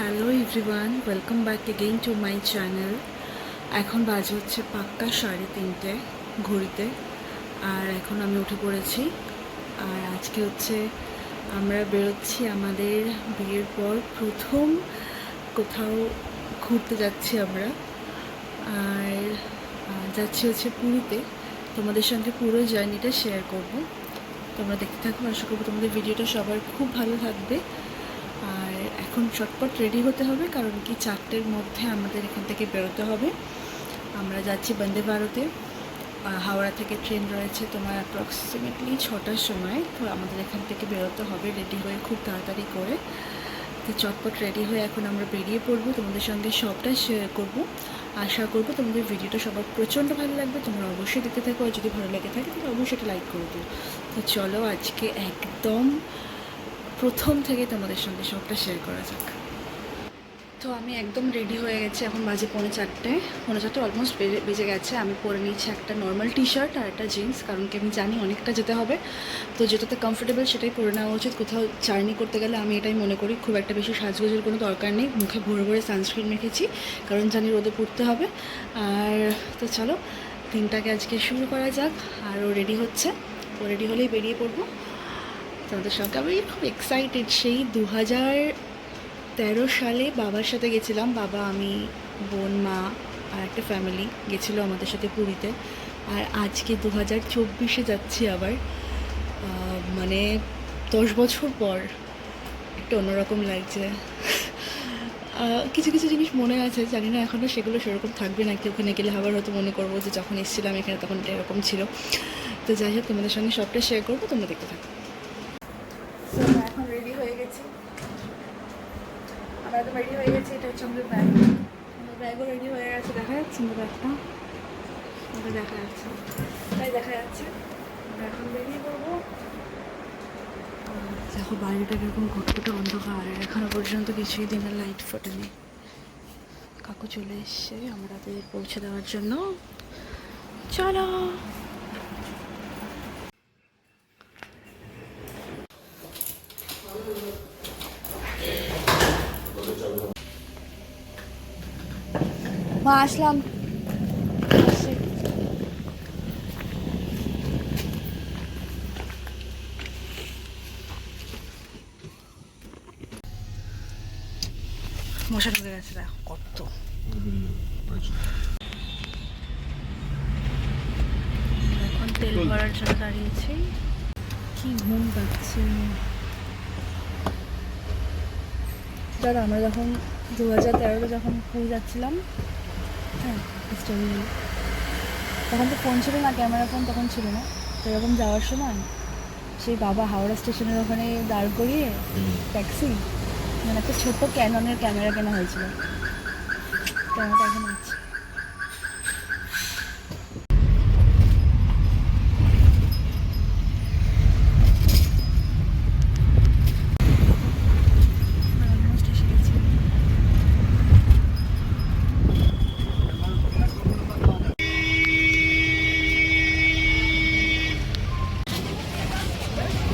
Hello everyone, welcome back again to my channel. এখন বাজে হচ্ছে পাক্কা সাড়ে তিনটে ঘড়িতে, আর এখন আমি উঠে পড়েছি। আর আজকে হচ্ছে আমরা বেরোচ্ছি আমাদের বিয়ের পর প্রথম কোথাও ঘুরতে যাচ্ছি আমরা। আর যাচ্ছি হচ্ছে পুরীতে। তোমাদের সঙ্গে পুরো জার্নিটা শেয়ার করব। তোমরা দেখতে থাকো, আশা করব তোমাদের ভিডিওটা সবার খুব ভালো থাকবে। এখন চটপট রেডি হতে হবে, কারণ কি চারটের মধ্যে আমাদের এখান থেকে বেরোতে হবে। আমরা যাচ্ছি বন্দে ভারতে। হাওড়া থেকে ট্রেন রয়েছে তোমার অ্যাপ্রক্সিমেটলি ছটার সময়, তো আমাদের এখান থেকে বেরোতে হবে রেডি হয়ে খুব তাড়াতাড়ি করে। তো চটপট রেডি হয়ে এখন আমরা বেরিয়ে পড়ব। তোমাদের সঙ্গে সবটা শেয়ার করব। আশা করব তোমাদের ভিডিওটা সবার প্রচণ্ড ভালো লাগবে। তোমরা অবশ্যই দেখতে থাকো, আর যদি ভালো লেগে থাকে তাহলে অবশ্যই এটা লাইক করে দিও। তো চলো আজকে একদম প্রথম থেকে তোমাদের সঙ্গে সবটা শেয়ার করা যাক। তো আমি একদম রেডি হয়ে গেছি, এখন বাজে পৌনে চারটে। পৌনে চারটে অলমোস্ট বেজে গেছে, আমি পরে নিয়েছি একটা নর্মাল টি শার্ট আর একটা জিন্স কারণ কি আমি জানি অনেকটা যেতে হবে। তো যেটাতে কমফোর্টেবল সেটাই পরে নেওয়া উচিত। কোথাও জার্নি করতে গেলে আমি এটাই মনে করি, খুব একটা বেশি সাজগোজের কোনো দরকার নেই। মুখে ভরে ভরে সানস্ক্রিন মেখেছি, কারণ জানি রোদে পড়তে হবে। আর তো চলো, দিনটাকে আজকে শুরু করা যাক। আরও রেডি হচ্ছে রেডি হলেই বেরিয়ে পড়ব। তোমাদের সঙ্গে। আমি খুব এক্সাইটেড সেই দু হাজার তেরো সালে বাবার সাথে গেছিলাম। বাবা, আমি, বোন, মা আর একটা ফ্যামিলি গেছিল আমাদের সাথে পুরীতে। আর আজকে দু হাজার চব্বিশে যাচ্ছি আবার। মানে দশ বছর পর একটু অন্যরকম লাগছে। কিছু কিছু জিনিস মনে আছে। জানি না এখনও সেগুলো সেরকম থাকবে নাকি। ওখানে গেলে আবার হয়তো মনে করব যে যখন এসেছিলাম এখানে তখন এরকম ছিল। তো যাই হোক, তোমাদের সঙ্গে সবটা শেয়ার করব। তোমরা দেখতে থাকো এখন রেডি হয়ে গেছি আমরা হয়ে গেছি, এটা হচ্ছে আমাদের ব্যাগ ব্যাগও রেডি হয়ে গেছে, দেখা যাচ্ছে দেখা যাচ্ছে। তাই দেখা যাচ্ছে। আমরা এখন দেখো, বাইরেটা কীরকম ঘুটঘুটে অন্ধকার। আর এখনও পর্যন্ত কিছুই দিনের লাইট ফোটেনি। কাকু চলে এসছে আমাদের পৌঁছে দেওয়ার জন্য। চলো। মা আসলাম মশা ঢুকে গেছে দেখো কত এখন তেল ভরার জন্য দাঁড়িয়েছি কি ঘুম পাচ্ছে দাদা আমরা যখন দু হাজার তেরোতে যখন পুরী যাচ্ছিলাম হ্যাঁ স্টোরি তখন তো ফোন ছিল না ক্যামেরা ফোন তখন ছিল না। তো এরকম যাওয়ার সময় সেই বাবা হাওড়া স্টেশনের ওখানে দাঁড় করিয়ে ট্যাক্সি মানে একটা ছোট্ট ক্যাননের ক্যামেরা কেনা হয়েছিল। ক্যামেরাটা এখন আছে Almost এসে গেছি।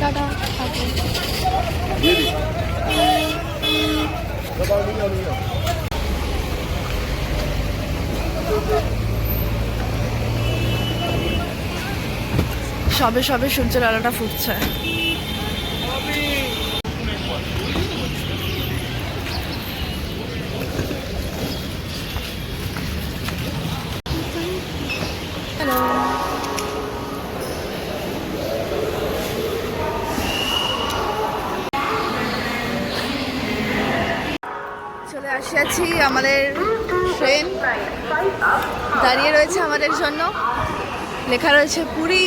টাটা থাকো। সবে সবে সূর্যের আলোটা ফুটছে। আসিয়াছি আমাদের ট্রেন দাঁড়িয়ে রয়েছে আমাদের জন্য। লেখা রয়েছে পুরী।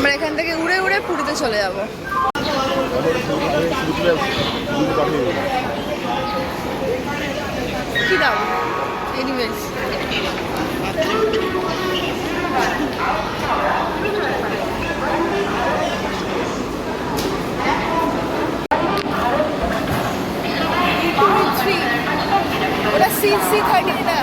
আমরা এখান থেকে উড়ে উড়ে পুরীতে চলে যাব। কি দাও এনিওয়েজ ওটা সি সি থার্টি না।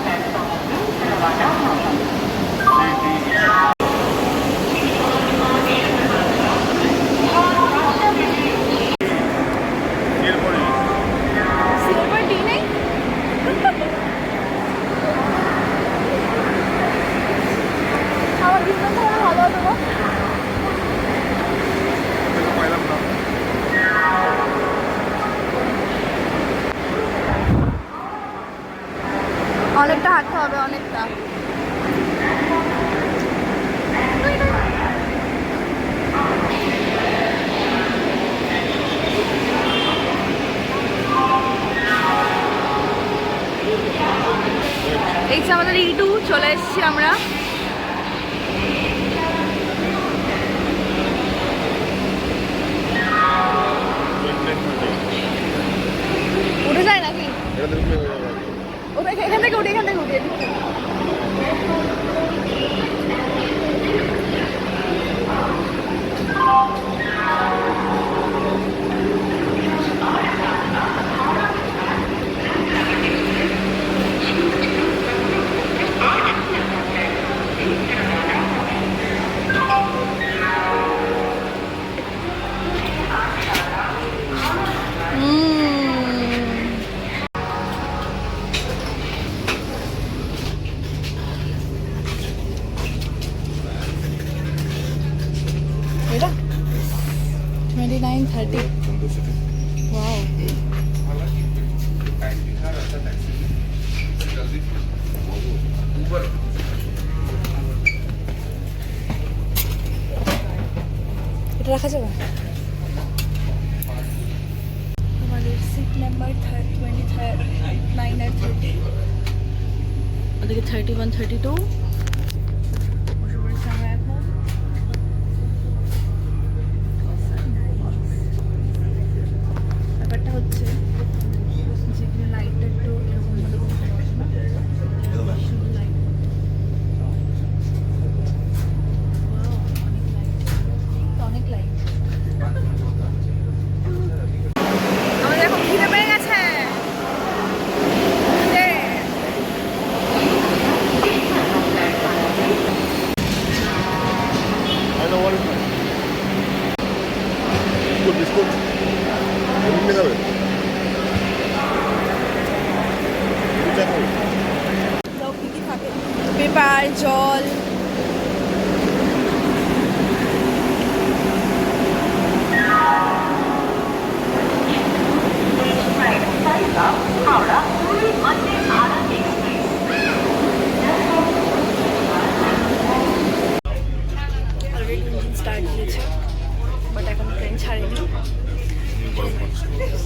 অনেকটা হাঁটতে হবে অনেকটা। এই যে আমাদের ইটু চলে এসছি আমরা। উঠে যায় নাকি? ওটা এখান থেকে উঠে এখান থেকে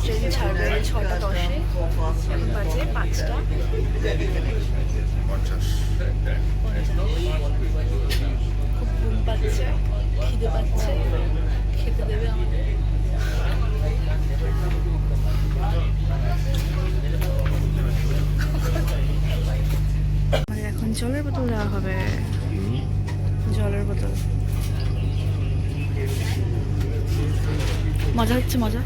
ট্রেন ছাড়বে ছটা দশে এখন বাজে পাঁচটা পঞ্চাশ খুব ঘুম পাচ্ছে খিদে পাচ্ছে খেতে দেবে আমাদের আমাদের এখন জলের বোতল দেওয়া হবে জলের বোতল মজা হচ্ছে মজা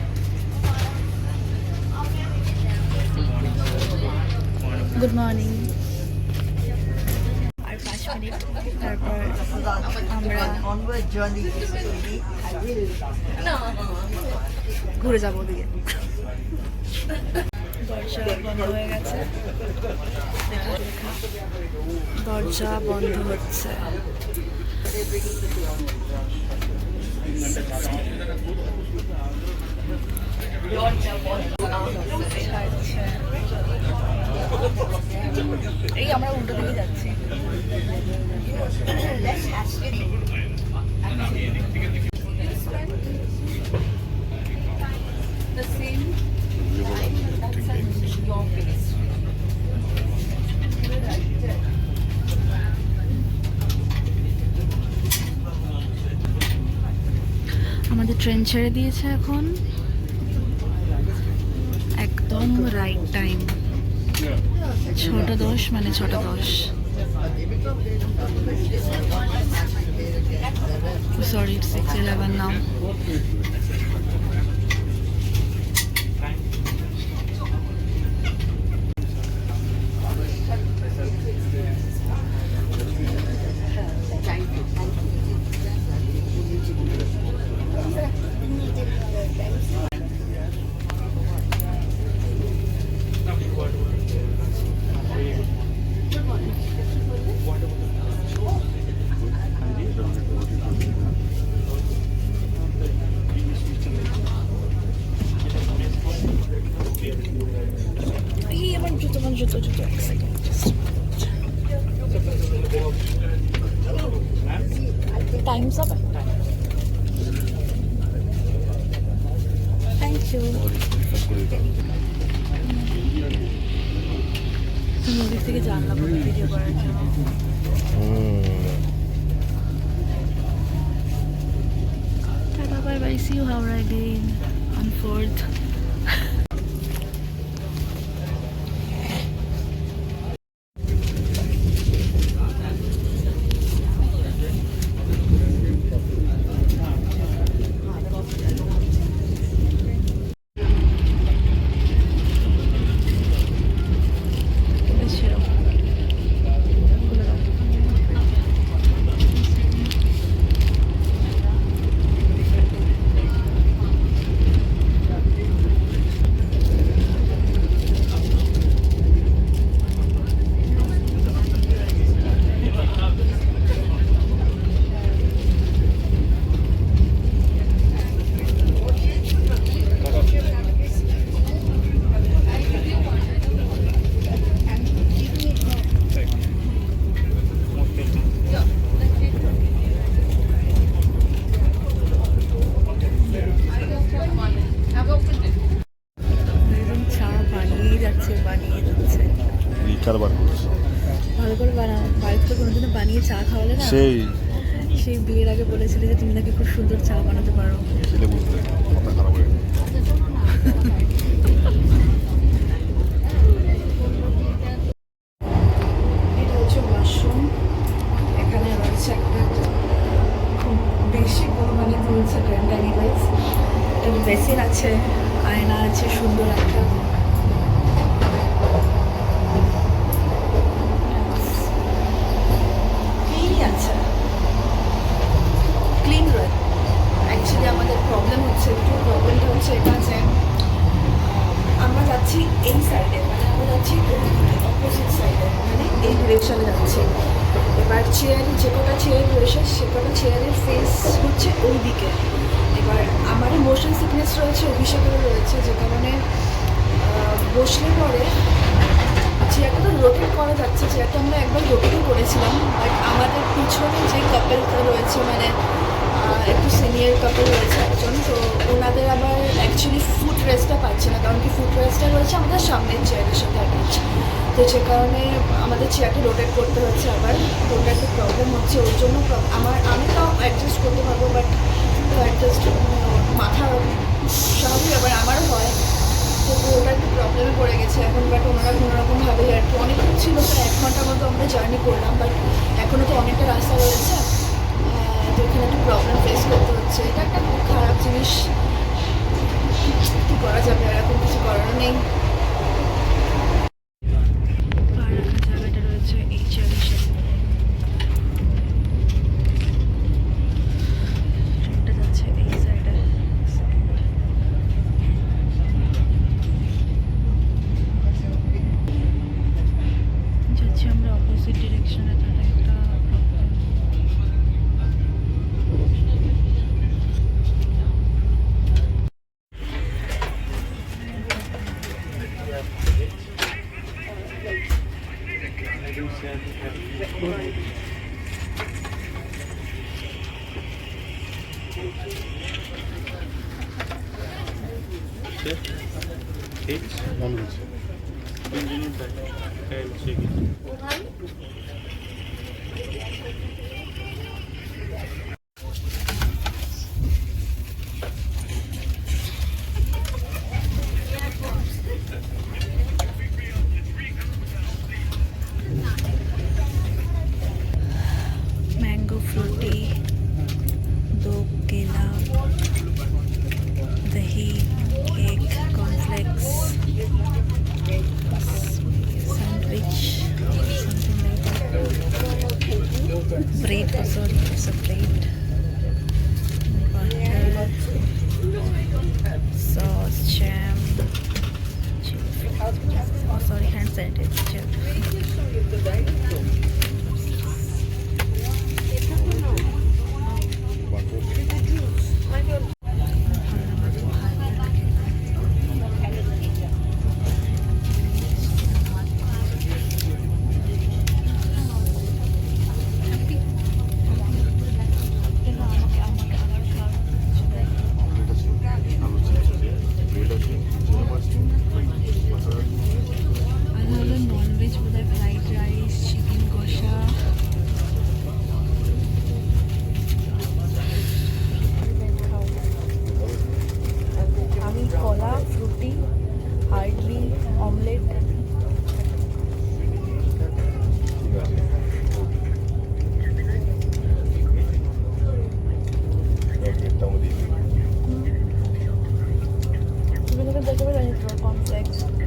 গুড মর্নিং আর পাঁচ মিনিট, তারপর আমরা. ঘুরে যাব ওদিকে দরজা বন্ধ হয়ে গেছে দরজা বন্ধ হচ্ছে ছাড়ছে। এই আমরা উল্টো দিকে যাচ্ছি. আমাদের ট্রেন ছেড়ে দিয়েছে এখন একদম রাইট টাইম ছটা দোষ মানে ছোট দোষ। Sorry six eleven now. I see you Howrah again on 4th. কারণে আমাদের চেয়ারটি রোটেট করতে হচ্ছে আবার। ওটা একটু প্রবলেম হচ্ছে, ওর জন্য আমার আমি তো অ্যাডজাস্ট করতে পারব বাট অ্যাডজাস্ট মাথা স্বাভাবিক আবার আমারও হয়। তো ওটা একটু প্রবলেমে পড়ে গেছে। এখন বাট ওনারা কোনোরকমভাবেই আর কি অনেক ছিল তো এক ঘণ্টার মতো আমরা জার্নি করলাম বাট এখনও তো অনেকটা রাস্তা রয়েছে। তো এখানে একটু প্রবলেম ফেস করতে হচ্ছে। এটা একটা খুব খারাপ জিনিস। কী করা যাবে আর এখন কিছু করার নেই। হচ্ছে ফিক্স মনে হচ্ছে ইঞ্জিনের there's a relationship conflict.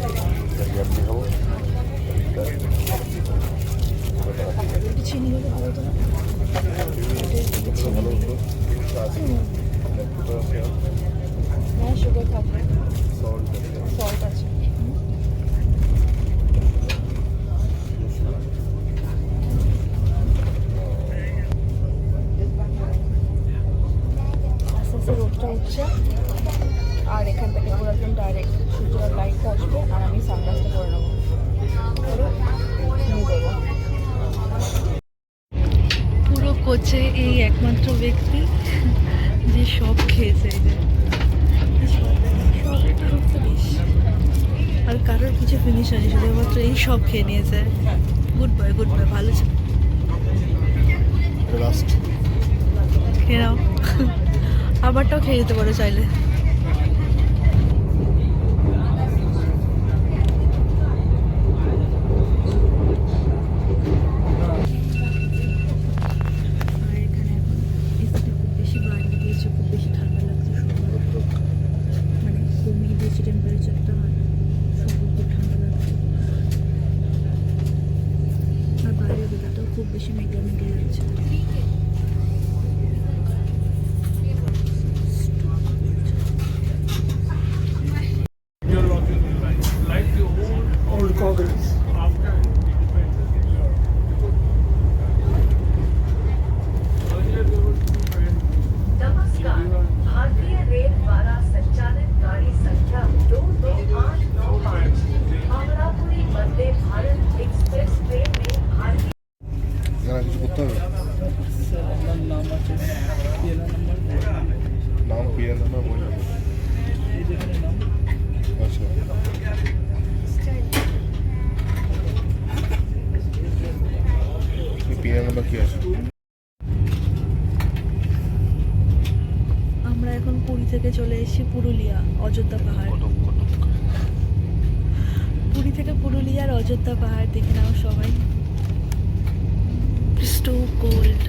Ben şurada kaplayayım. Sorda. Sorda. সব খেয়ে নিয়েছে। গুড বয় গুড বয় ভালো ছিল। খেয়ে নাও। আবারটাও খেয়ে যেতে পারো চাইলে। যাচ্ছি পুরুলিয়া অযোধ্যা পাহাড়। পুরী থেকে পুরুলিয়ার অযোধ্যা পাহাড় দেখে নাও সবাই। টু কোল্ড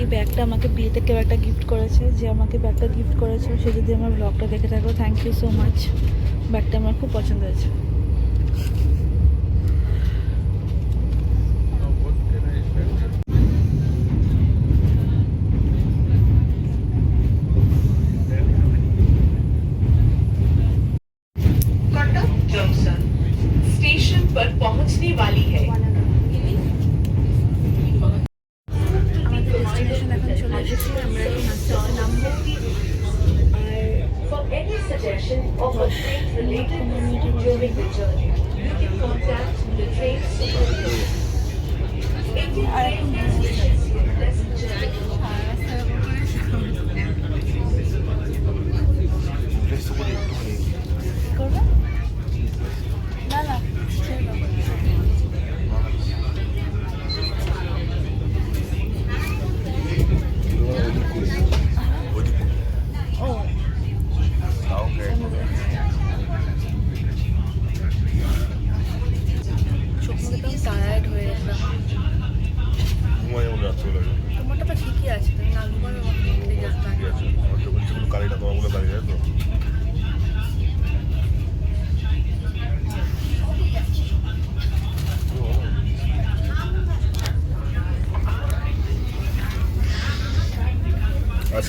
এই ব্যাগটা আমাকে বিয়েতে কেউ একটা গিফট করেছে। যে আমাকে ব্যাগটা গিফট করেছে সে যদি আমার ব্লগটা দেখে থাকো থ্যাংক ইউ সো মাচ ব্যাগটা আমার খুব পছন্দ হয়েছে।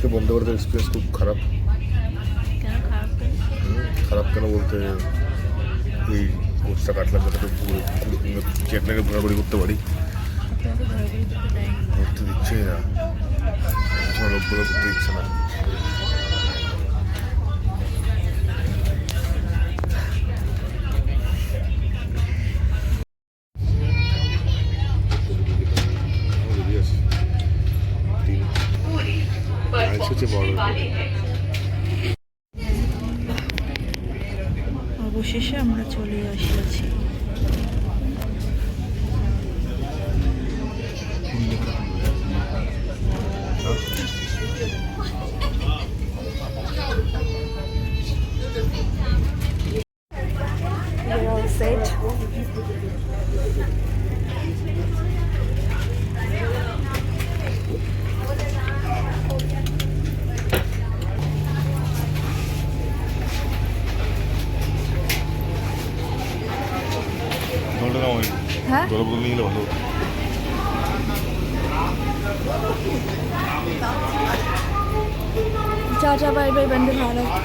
আজকে বন্দে ভারতের এক্সপিরিয়েন্স খুব খারাপ খারাপ কেন? বলতে এই কোর্সটা কাটলাম যাতে চেকটাকে ঘোরাঘুরি করতে পারি ঘুরতে। করতে দিচ্ছেই না লোকগুলো করতে দিচ্ছে না অবশেষে আমরা চলে আসিয়াছি।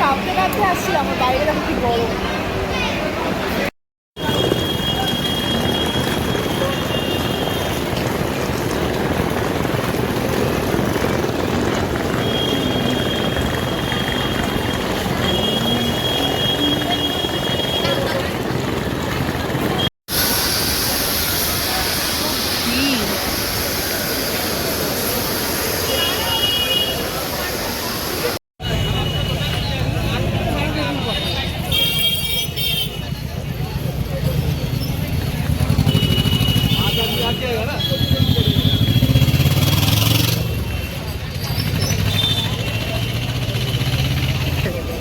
কাঁপতে কাঁপতে আসছিলাম আমার বাইরে দেখো কি গরম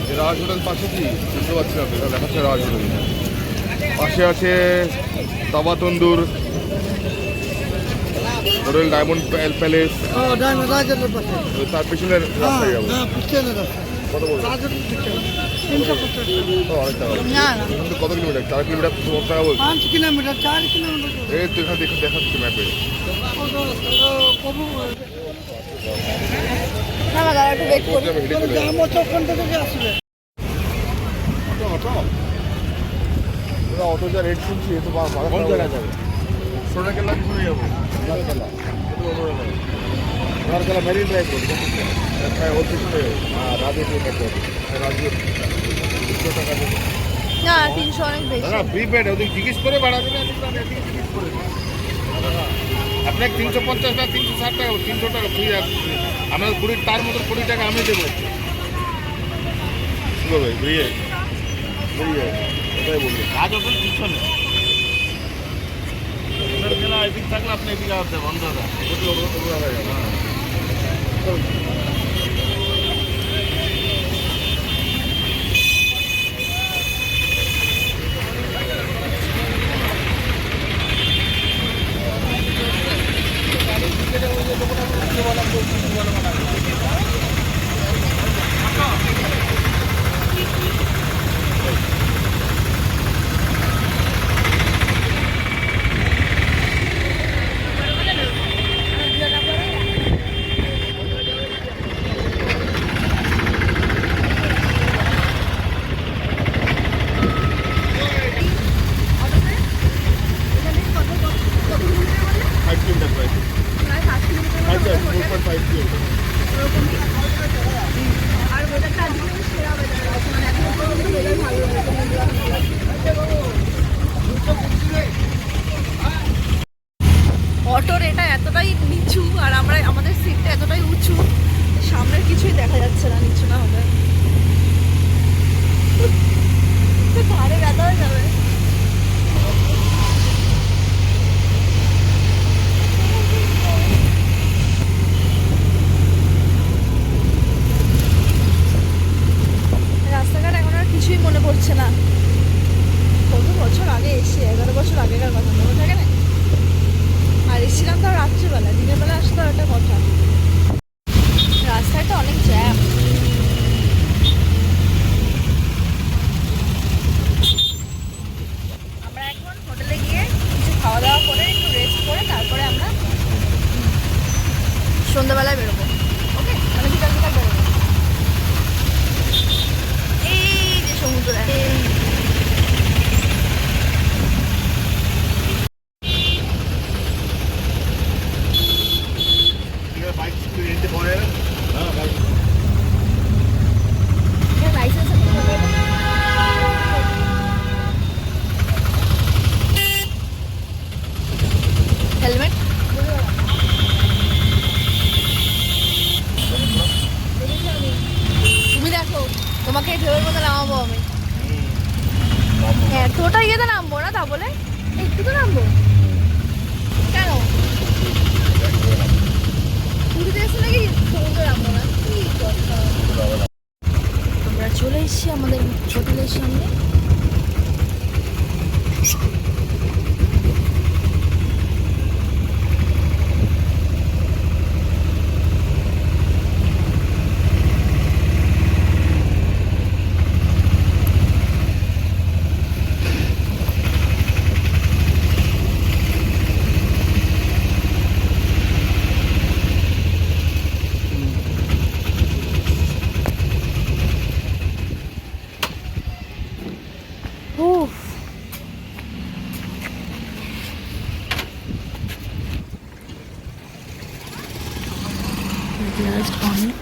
এই রাজ হোটেল পাশে কি বুঝতে পারছি না তো, এটা দেখাচ্ছে রাজ হোটেল পাশে আছে তাবা তন্দুর ডায়মন্ড প্যালেস তার পিছনের রাস্তায় যাব। কত বলব? কিলোমিটার? চার কিলোমিটার তোমার টাকা বলছে। পাঁচ কিলোমিটার চার কিলোমিটার। এই তো এখানে দেখা দেখাচ্ছে ম্যাপে। না একটু ওয়েট থেকে আসবে। দাদা অটো যা রেট শুনছি এ তো বা- বারো কোন জায়গায় যাবে? সোনা কেলা শুনে যাব? সোনার কেলা মেরিন ড্রাইভ করি হ্যাঁ ওর পিছনে যাব। হ্যাঁ রাজে রাজে দুশো টাকা দেবে না তিনশো অনেক বেশি। দাদা প্রিপেড ওদের জিজ্ঞেস করে বাড়াবে না আপনাকে জিজ্ঞেস করে আপনাকে তিনশো পঞ্চাশ টাকা তিনশো ষাট টাকা তিনশো টাকা ফ্রি আপনার কুড়ি তার মতো কুড়ি টাকা আমি দেবো। করবে বেরিয়ে বেরিয়ে ওটাই বলবে। কাজ ওখানে পিছনে থাকলে আপনি এদিকে আসতে বন্ধ হবে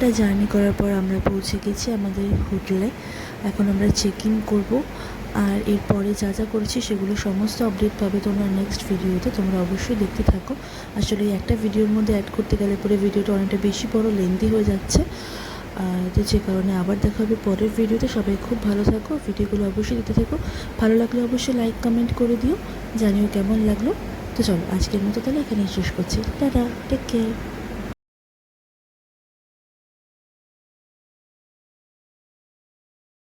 অনেকটা জার্নি করার পর আমরা পৌঁছে গেছি আমাদের হোটেলে। এখন আমরা চেক ইন করব আর এরপরে যা যা করেছি সেগুলো সমস্ত আপডেট পাবে তোমরা নেক্সট ভিডিওতে তোমরা অবশ্যই দেখতে থাকো। আসলে একটা ভিডিওর মধ্যে অ্যাড করতে গেলে পরে ভিডিওটা অনেকটা বেশি বড় লেন্দি হয়ে যাচ্ছে। তো যে কারণে আবার দেখা হবে পরের ভিডিওতে সবাই খুব ভালো থাকো ভিডিওগুলো অবশ্যই দেখতে থাকো। ভালো লাগলে অবশ্যই লাইক কমেন্ট করে দিও। জানিও কেমন লাগল। তো চলো, আজকের মতো তাহলে এখানেই শেষ করছি। Tata take care